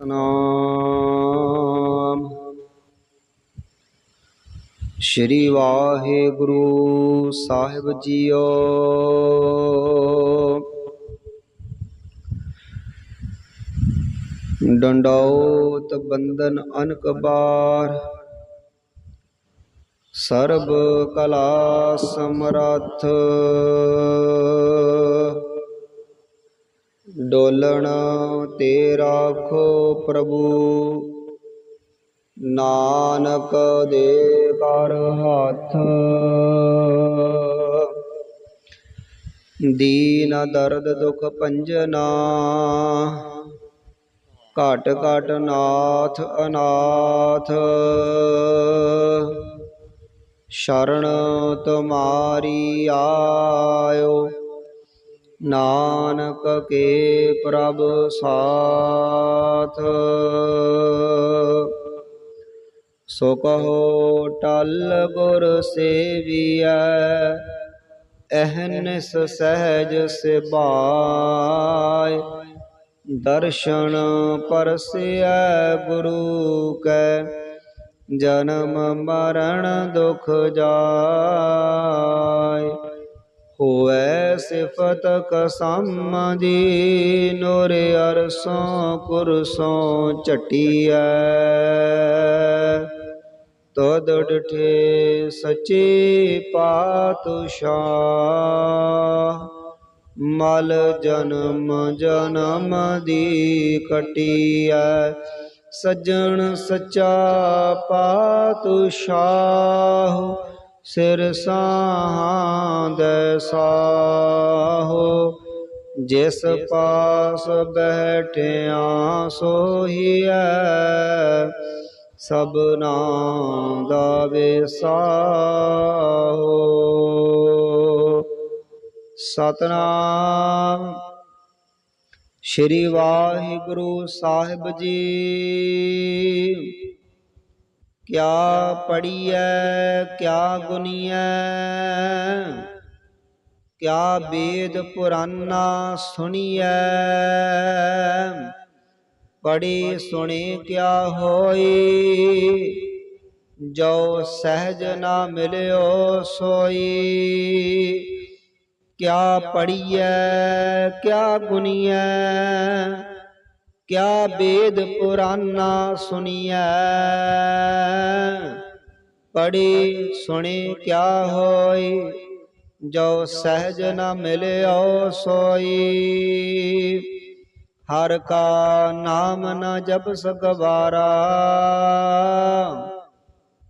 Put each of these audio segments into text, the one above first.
ਸਤਨਾਮ ਸ਼੍ਰੀ ਵਾਹਿਗੁਰੂ ਸਾਹਿਬ ਜੀਓ। ਡੰਡਾਉਤ ਬੰਦਨ ਅਨਕ ਬਾਰ। ਸਰਬ ਕਲਾ ਸਮਰੱਥ। ਡੋਲਣ ਤੇ ਰਾਖੋ ਪ੍ਰਭੂ। ਨਾਨਕ ਦੇ ਕਰ ਹੱਥ। ਦੀਨ ਦਰਦ ਦੁਖ ਭੰਜਨਾ ਘਟ ਘਟ ਨਾਥ ਅਨਾਥ। ਸ਼ਰਨ ਤੁਮਾਰੀ ਆਇਓ। ਨਾਨਕ ਕੇ ਪ੍ਰਭ ਸਾਥ। ਸੋ ਕਹੋ ਟਲ ਗੁਰ ਸੇਵੀਐ, ਅਹਨਿਸ ਸਹਿਜ ਸਿਬਾਇ। ਦਰਸ਼ਨ ਪਰਸਿਐ ਗੁਰੂ ਕੈ, ਜਨਮ ਮਰਨ ਦੁਖ ਜਾਇ। ਹੋਐ ਸਿਫਤ ਕਸਮ ਦੀ, ਨੂਰ ਅਰਸੋਂ ਕੁਰਸੋਂ ਚਟਿਆ ਤਦ ਡਠੇ ਸੱਚੇ ਪਾਤਸ਼ਾਹ, ਮਲ ਜਨਮ ਜਨਮ ਦੀ ਕਟੀਐ ਸੱਜਣ ਸੱਚਾ ਪਾਤਸ਼ਾਹ ਸਿਰ ਸਾਹਾਂ ਸਾਹੋ, ਜਿਸ ਪਾਸ ਬੈਠਿਆ ਸੋਹੀਐ ਸਭਨਾ ਦਾ ਵਿਸਾਹੋ। ਸਤਨਾਮ ਸ਼੍ਰੀ ਵਾਹਿਗੁਰੂ ਸਾਹਿਬ ਜੀ। ਕਿਆ ਪੜੀਐ ਕਿਆ ਗੁਨੀਐ? ਕਿਆ ਵੇਦ ਪੁਰਾਨਾ ਸੁਣੀਐ? ਪੜੀ ਸੁਣੀ ਕਿਆ ਹੋਈ? ਜੋ ਸਹਿਜ ਨਾ ਮਿਲਿਓ ਸੋਈ। ਕਿਆ ਪੜੀਐ ਕਿਆ ਗੁਨੀਐ? ਕਿਆ ਵੇਦ ਪੁਰਾਨਾ ਸੁਣੀਐ ਪੜੀ ਸੁਣੀ ਕਿਆ ਹੋਈ? ਜੋ ਸਹਿਜ ਨ ਮਿਲਿਓ ਸੋਈ। ਹਰ ਕਾ ਨਾਮ ਨ ਜਪ ਸਕਵਾਰਾ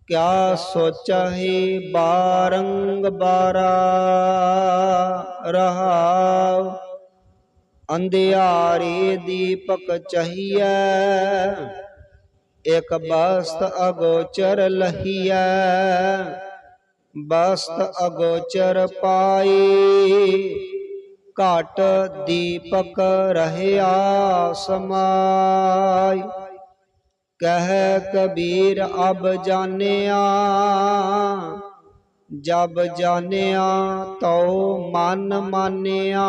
ਕਿਆ ਸੋਚਹਿ ਬਾਰੰਗ ਬਾਰਾ। ਰਹਾਉ ਅੰਧਿਆਰੇ ਦੀਪਕ ਚਹੀਐ, ਇਕ ਬਸਤ ਅਗੋਚਰ ਲਹੀਐ। ਬਸਤ ਅਗੋਚਰ ਪਾਈ ਘਟ ਦੀਪਕ ਰਹਿਆ ਸਮਾਈ ਕਹਿ ਕਬੀਰ ਅਬ ਜਾਣਿਆ, ਜਬ ਜਾਣਿਆ ਤਉ ਮਨ ਮਾਨਿਆ।